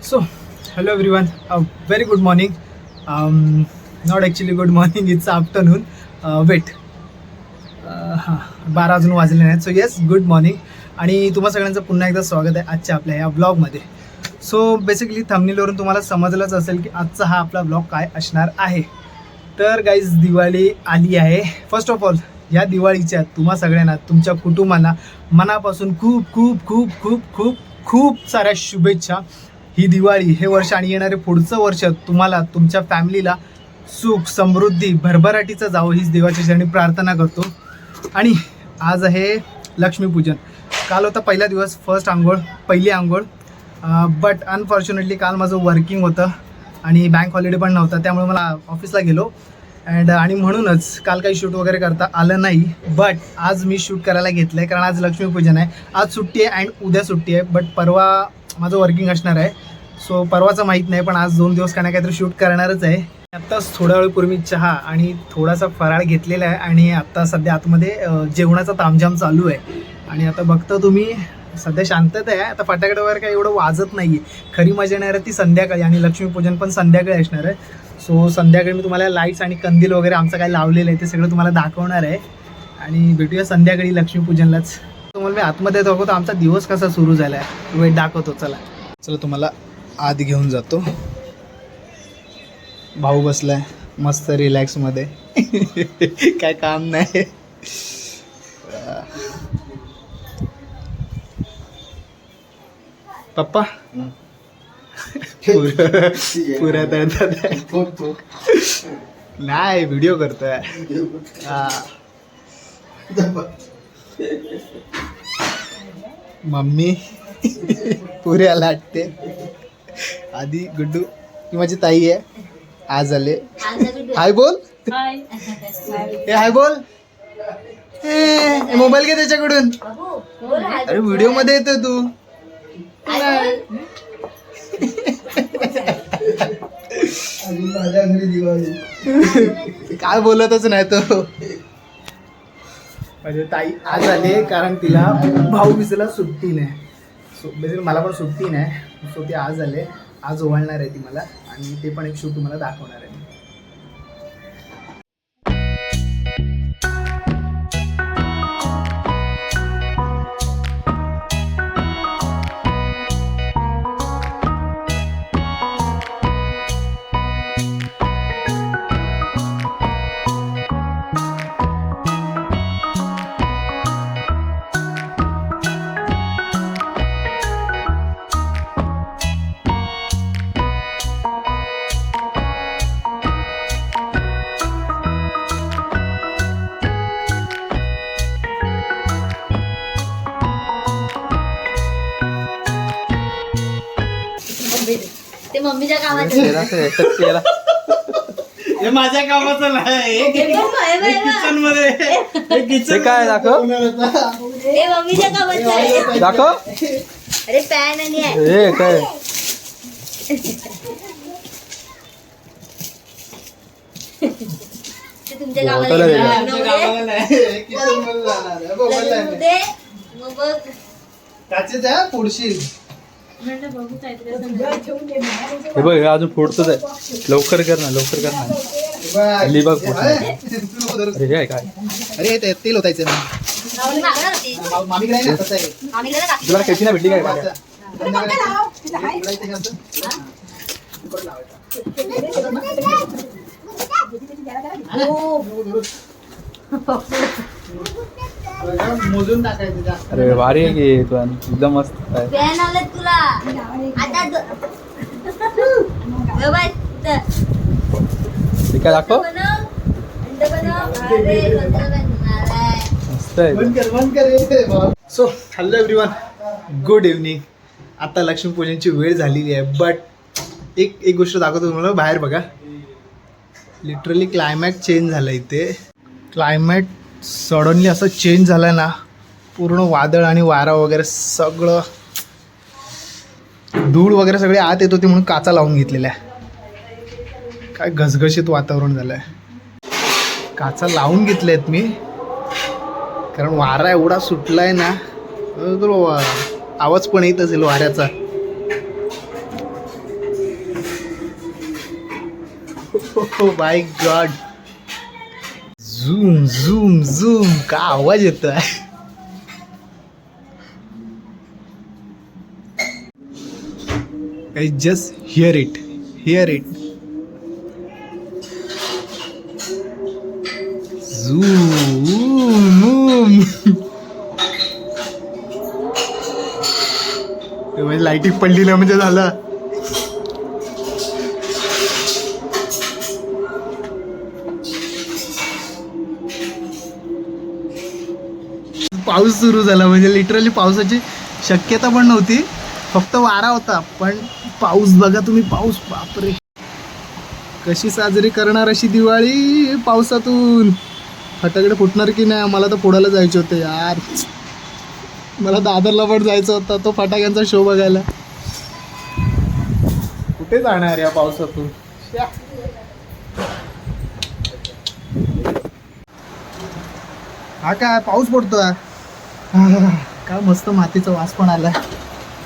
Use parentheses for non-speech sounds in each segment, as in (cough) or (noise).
So, hello everyone. Uh, very good morning. Um, not actually good morning, it's afternoon. Uh, wait. Uh, हां बारा अजून वाजले नाहीत so yes good morning आणि तुम्हा सगळ्यांचं पुन्हा एकदा स्वागत आहे आजच्या आपल्या या ब्लॉगमध्ये सो बेसिकली थंबनेलवरून तुम्हाला समजलंच असेल की आजचा हा आपला ब्लॉग काय असणार आहे तर गाईज दिवाळी आली आहे फर्स्ट ऑफ ऑल या दिवाळीच्या तुम्हा सगळ्यांना तुमच्या कुटुंबांना मनापासून खूप खूप खूप खूप खूप खूप साऱ्या शुभेच्छा ही दिवाळी हे वर्ष आणि येणारे पुढचं वर्ष तुम्हाला तुमच्या फॅमिलीला सुख समृद्धी भरभराटीचं जावं हीच देवाच्या चरणी प्रार्थना करतो. आणि आज आहे लक्ष्मीपूजन. काल होता पहिला दिवस फर्स्ट आंघोळ पहिली आंघोळ. बट अनफॉर्च्युनेटली काल माझं वर्किंग होतं आणि बँक हॉलिडे पण नव्हता त्यामुळे मला ऑफिसला गेलो. अँड आणि म्हणूनच काल काही शूट वगैरे करता आलं नाही. बट आज मी शूट करायला घेतलं आहे कारण आज लक्ष्मीपूजन आहे. आज सुट्टी आहे अँड उद्या सुट्टी आहे. बट परवा माझं वर्किंग असणार आहे. सो परवाचं माहीत नाही पण आज दोन दिवस काही ना काहीतरी शूट करणारच आहे. आत्ताच थोड्या वेळपूर्वी चहा आणि थोडासा फराळ घेतलेला आहे आणि आत्ता सध्या आतमध्ये जेवणाचा तामझाम चालू आहे. आणि आता बघता तुम्ही सध्या शांतता आहे. आता फटाकडे वगैरे काही एवढं वाजत नाही आहे खरी मजा येणार आहे ती संध्याकाळी आणि लक्ष्मीपूजन पण संध्याकाळी असणार आहे. सो संध्याकाळी मी तुम्हाला लाईट्स आणि कंदील वगैरे आमचं काय लावलेलं आहे ते सगळं तुम्हाला दाखवणार आहे. आणि भेटूया संध्याकाळी लक्ष्मीपूजनलाच. तुम्हाला मी आतमध्ये दाखवतो आमचा दिवस कसा सुरू झाला आहे वेट दाखवतो चला. चला तुम्हाला आत घेऊन जातो. भाऊ बसलाय मस्त रिलॅक्समध्ये (laughs) काय काम नाही. पप्पा? पुरं- पुऱ्या आहे. नाही व्हिडिओ करतोय. हा. मम्मी. पुऱ्या लाटते. आधी गुड्डू ही माझी ताई आहे. आज आले. हाय बोल. ए हाय बोल. मोबाईल घे त्याच्याकडून. अरे व्हिडिओमध्ये येतो तू काय बोलतच नाही तो. म्हणजे ताई आज आले कारण तिला भाऊ बिजला सुट्टी नाही. सो बेसिकली मला पण सुट्टी नाही. सो ते आज आले आज ओवाळणार आहे ती मला आणि ते पण एक शूट तुम्हाला दाखवणार आहे. ते मम्मीच्या कामाचं. हे माझ्या कामाचं नाही किचनमध्ये ते काय दाखव? ते मम्मीच्या कामाचं आहे. दाखव. अरे पॅन आणि आहे. हे काय? ते तुमच्या बोटाला कामाला वेगळं. येणार. किचनमध्ये जाणार आहे. बघ, बोललाय लग्न मी. दे, मग बघ. त्याचेच आहे पुढशील हे बघ हे अजून फोडतच आहे. लवकर कर ना लवकर कर ना. हल्ली बघ. अरे हे काय? अरे ते तेल होतायचं ना. मामीकडे ना तुला कैची नाही भेटली काय? मोजून टाकायचं जा. अरे भारी आहे की तू एकदम मस्त आहे. पॅन आलं तुला. आता दो- काय दाखव? बनव. अंड बनव. अरे कोणतं बनणार आहे? मस्त आहे so hello everyone good evening आता लक्ष्मीपूजनची वेळ झालेली आहे बट एक एक गोष्ट दाखवतो तुम्हाला बाहेर बघा. लिटरली क्लायमॅट चेंज झालं इथे. क्लायमॅट सडनली असं चेंज झालं ना पूर्ण वादळ आणि वारा वगैरे सगळं धूळ वगैरे सगळे आत येत होती म्हणून काचा लावून घेतलेल्या आहे. काय घसघशीत वातावरण झालं आहे काचा लावून घेतल्या आहेत मी. कारण वारा एवढा सुटला आहे ना आवाज पण येत असेल वाऱ्याचा. (laughs) Oh by God zoom zoom zoom का आवाज येतोय काही just hear it hear it zoom म्हणजे पडली ना म्हणजे झालं. पाऊस सुरू झाला. म्हणजे लिटरली पावसाची शक्यता पण नव्हती. फक्त वारा होता. पण पाऊस बघा तुम्ही. पाऊस बापरे. कशी साजरी करणार अशी दिवाळी पावसातून? फटाकडे फुटणार की नाही? मला तर फोडायला जायचे होते यार. मला दादरला पण जायचं होतं. तो फटाक्यांचा शो बघायला. कुठे जाणार या पावसातून? हा काय? पाऊस पडतोय. काय मस्त मातीचा वास पण आलाय.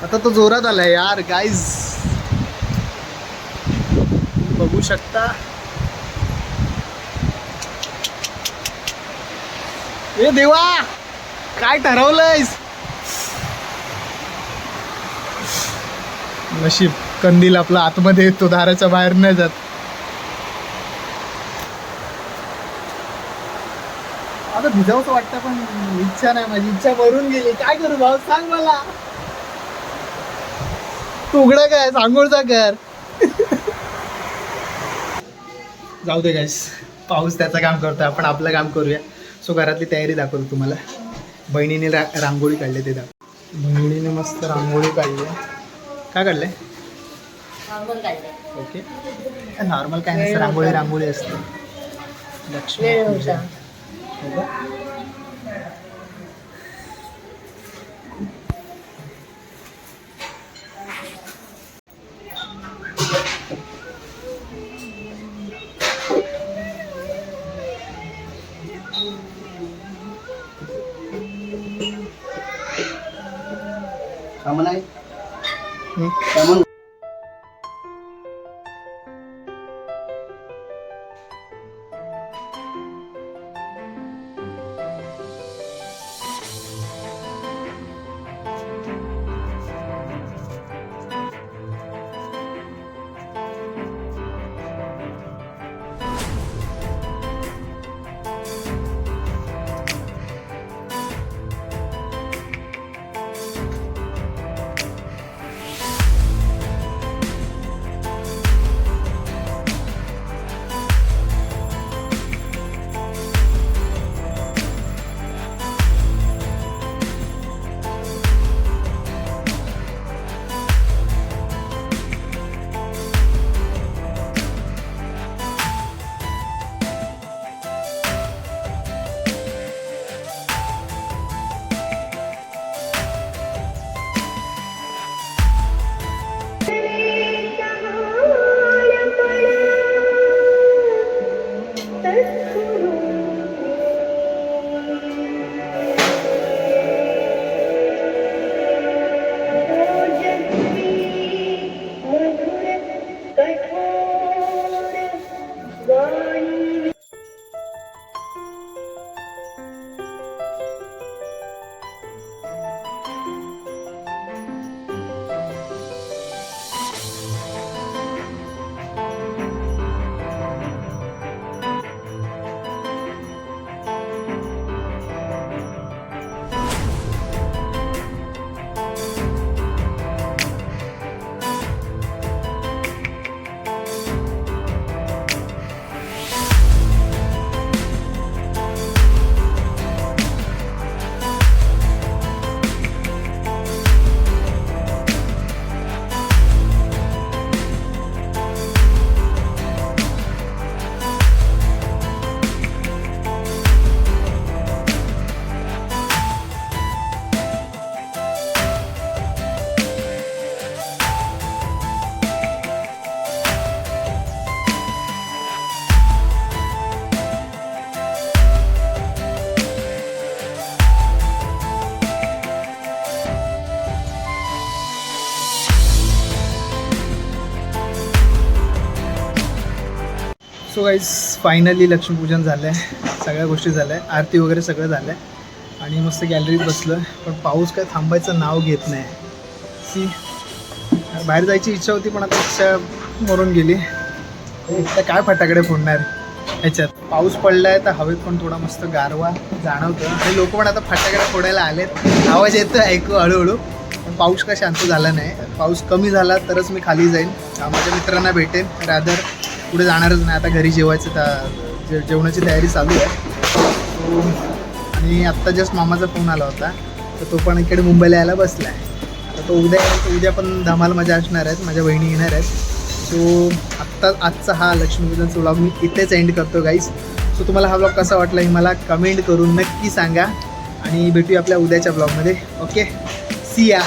आता तो जोरात आलाय यार गाईज बघू शकता. ए देवा! काय ठरवलंयस? नशीब कंदील आपला आतमध्ये येतो दाराच्या बाहेर नाही जात. आता भिजावंसं वाटतं पण इच्छा नाही माझी. इच्छा भरून गेली. काय करू भाऊ? सांग मला. तू उघडा काय? सांगोळचा कर. जाऊ दे गाईस पाऊस त्याचं काम करतोय. आपण आपलं काम करूया. सो घरातली तयारी दाखवतो तुम्हाला. बहिणीने रा रांगोळी काढली ते दाखव. बहिणीने मस्त रांगोळी काढली. काय काढलंय? ओके नॉर्मल काय नसतं. रांगोळी रांगोळी असते. लक्ष्मी वेळ सो गाईज फायनली लक्ष्मीपूजन झालं आहे सगळ्या गोष्टी झाल्या. आरती वगैरे सगळं झालं आहे आणि मस्त गॅलरीत बसलो आहे पण पाऊस काय थांबायचं नाव घेत नाही. सी बाहेर जायची इच्छा होती पण आता इच्छा मरून गेली. तर काय फटाकडे फोडणार ह्याच्यात? पाऊस पडलाय तर हवेत पण थोडा मस्त गारवा जाणवतो आणि लोक पण आता फटाकडे फोडायला आलेत. आवाज येतो ऐकू हळूहळू. पण पाऊस काय शांत झाला नाही. पाऊस कमी झाला तरच मी खाली जाईन. माझ्या मित्रांना भेटेन. रादर. पुढे जाणारच नाही. आता घरी जेवायचं त्या जे जेवणाची तयारी चालू आहे. आणि आत्ता जस्ट मामाचा फोन आला होता. तर तो पण इकडे मुंबईला यायला बसला आहे आता तो उद्या उद्या पण धमाल मजा असणार आहेत. माझ्या बहिणी येणार आहेत. सो आत्ता आजचा हा लक्ष्मीपूजनचा व्लॉग मी इथेच एंड करतो गाईस सो तुम्हाला हा ब्लॉग कसा वाटला हे मला कमेंट करून नक्की सांगा. आणि भेटूया आपल्या उद्याच्या ब्लॉगमध्ये ओके सी या